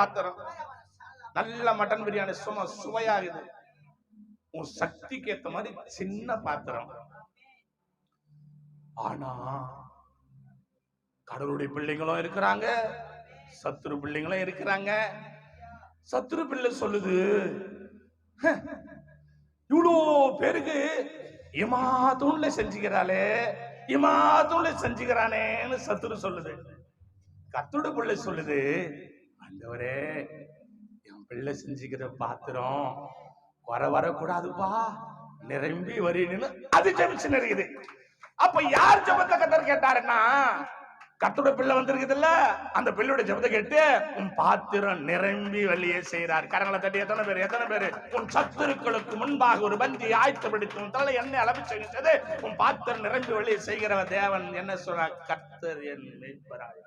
பாத்திரம். நல்ல மட்டன் பிரியாணி சும்மா சுவையாகுது உன் சக்திக்கு ஏத்த மாதிரி சின்ன பாத்திரம். ஆனா கடவுளுடைய பிள்ளைங்களும் இருக்கிறாங்க சத்துரு பிள்ளைங்களும் இருக்கிறாங்க. சத்துரு பிள்ளை சொல்லுது இவ்வளோ பேருக்கு இமா தூண்ல செஞ்சுக்கிறாளே இமா தூண்ல செஞ்சுக்கிறானேன்னு சத்துரு சொல்லுது. கத்துடு பிள்ளை சொல்லுது ஆண்டவரே என் பிள்ளை செஞ்சுக்கிற பாத்திரம் வர வரக்கூடாதுப்பா. நிரம்பி வரீன்னு அது ஜெபிச்சு இருக்குது அப்ப யார் ஜபத்தை கத்தர் கேட்டாருன்னா? கத்தோட பிள்ளை வந்திருக்குதுல்ல. அந்த பிள்ளையோட ஜபத்தை கேட்டு உன் பாத்திரம் நிரம்பி வழியே செய்கிறார். கரங்களை தட்டி எத்தனை பேர் எத்தனை பேர்? உன் சத்துருக்களுக்கு முன்பாக ஒரு பந்தி ஆயத்தப்படுத்தி உன் தலை என்ன அளவு செய்கிறது உன் பாத்திரம் நிரம்பி வெளியே செய்கிறவன் தேவன் என்ன சொல்றார்? கத்தர் என் மேய்ப்பராய்